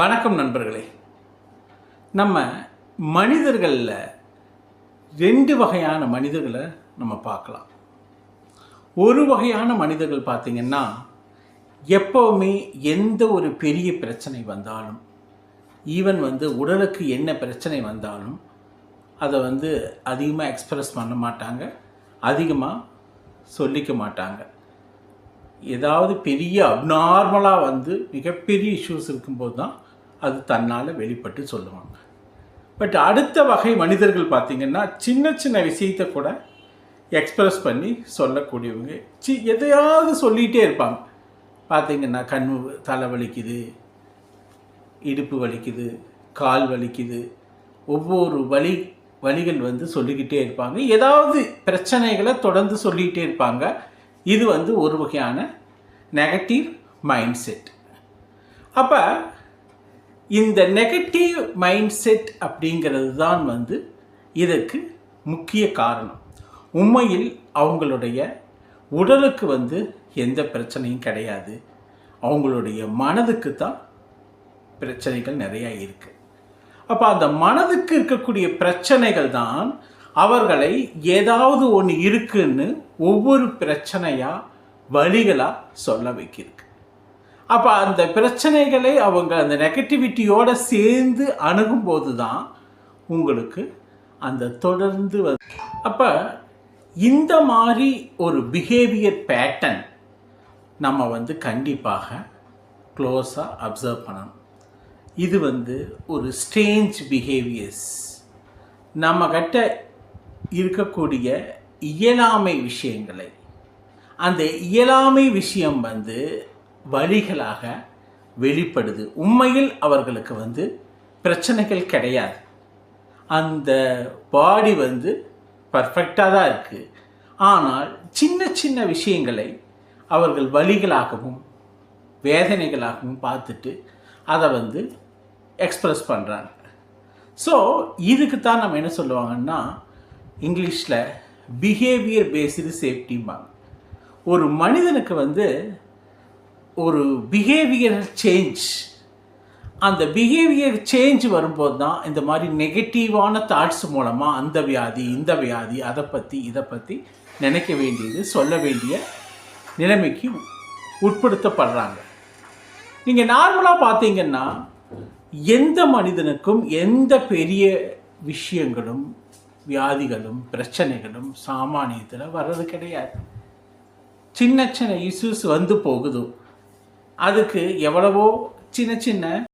வணக்கம் நண்பர்களே. நம்ம மனிதர்களில் ரெண்டு வகையான மனிதர்களை நம்ம பார்க்கலாம். ஒரு வகையான மனிதர்கள் பார்த்திங்கன்னா எப்போவுமே எந்த ஒரு பெரிய பிரச்சனை வந்தாலும் ஈவன் வந்து உடலுக்கு என்ன பிரச்சனை வந்தாலும் அதை வந்து அதிகமாக எக்ஸ்ப்ரெஸ் பண்ண மாட்டாங்க அதிகமாக சொல்லிக்க மாட்டாங்க. ஏதாவது பெரிய அப்நார்மலாக வந்து மிகப்பெரிய இஷ்யூஸ் இருக்கும்போது தான் அது தன்னால் வெளிப்பட்டு சொல்லுவாங்க. பட் அடுத்த வகை மனிதர்கள் பார்த்திங்கன்னா சின்ன சின்ன விஷயத்தை கூட எக்ஸ்பிரஸ் பண்ணி சொல்லக்கூடியவங்க. சி எதையாவது சொல்லிகிட்டே இருப்பாங்க. பார்த்திங்கன்னா கண் தலை வலிக்குது இடுப்பு வலிக்குது கால் வலிக்குது. ஒவ்வொரு வலி வலிகள் வந்து சொல்லிக்கிட்டே இருப்பாங்க. ஏதாவது பிரச்சனைகளை தொடர்ந்து சொல்லிக்கிட்டே இருப்பாங்க. இது வந்து ஒரு வகையான நெகட்டிவ் மைண்ட் செட் அப்போ இந்த நெகட்டிவ் மைண்ட் செட் அப்படிங்கிறது தான் வந்து இதற்கு முக்கிய காரணம். உண்மையில் அவங்களுடைய உடலுக்கு வந்து எந்த பிரச்சனையும் கிடையாது. அவங்களுடைய மனதுக்கு தான் பிரச்சனைகள் நிறையா இருக்குது அப்போ அந்த மனதுக்கு இருக்கக்கூடிய பிரச்சனைகள் தான் அவர்களை ஏதாவது ஒன்று இருக்குன்னு ஒவ்வொரு பிரச்சனையாக வழிகளாக சொல்ல வைக்கிருக்கு. அப்போ அந்த பிரச்சனைகளை அவங்க அந்த நெகட்டிவிட்டியோடு சேர்ந்து அணுகும்போது தான் உங்களுக்கு அந்த தொடர்ந்து வ அப்போ இந்த மாதிரி ஒரு பிஹேவியர் பேட்டர்ன் நம்ம வந்து கண்டிப்பாக க்ளோஸாக அப்சர்வ் பண்ணணும். இது வந்து ஒரு ஸ்ட்ரேஞ்ச் பிஹேவியர்ஸ் நம்மக்கிட்ட இருக்கக்கூடிய இயலாமை விஷயங்களை. அந்த இயலாமை விஷயம் வந்து வழிகளாக வெளிப்படுது. உண்மையில் அவர்களுக்கு வந்து பிரச்சனைகள் கிடையாது. அந்த பாடி வந்து பர்ஃபெக்டாக தான் இருக்குது ஆனால் சின்ன சின்ன விஷயங்களை அவர்கள் வழிகளாகவும் வேதனைகளாகவும் பார்த்துட்டு அதை வந்து எக்ஸ்ப்ரெஸ் பண்ணுறாங்க ஸோ இதுக்கு தான் நம்ம என்ன சொல்லுவாங்கன்னா இங்கிலீஷில் பிஹேவியர் பேஸ்டு சேஃப்டிம்பாங்க ஒரு மனிதனுக்கு வந்து ஒரு பிஹேவியர் சேஞ்ச் அந்த பிஹேவியர் சேஞ்ச் வரும்போது தான் இந்த மாதிரி நெகட்டிவான தாட்ஸ் மூலமாக அந்த வியாதி இந்த வியாதி அதை பற்றி இதை பற்றி நினைக்க வேண்டியது சொல்ல வேண்டிய நிலைமைக்கு உட்படுத்தப்படுறாங்க. நீங்கள் நார்மலாக பார்த்தீங்கன்னா எந்த மனிதனுக்கும் எந்த பெரிய விஷயங்களும் வியாதிகளும் பிரச்சனைகளும் சாமானியத்தில் வர்றது கிடையாது. சின்ன சின்ன இஷ்யூஸ் வந்து போகுது. அதுக்கு எவ்வளவோ சின்ன சின்ன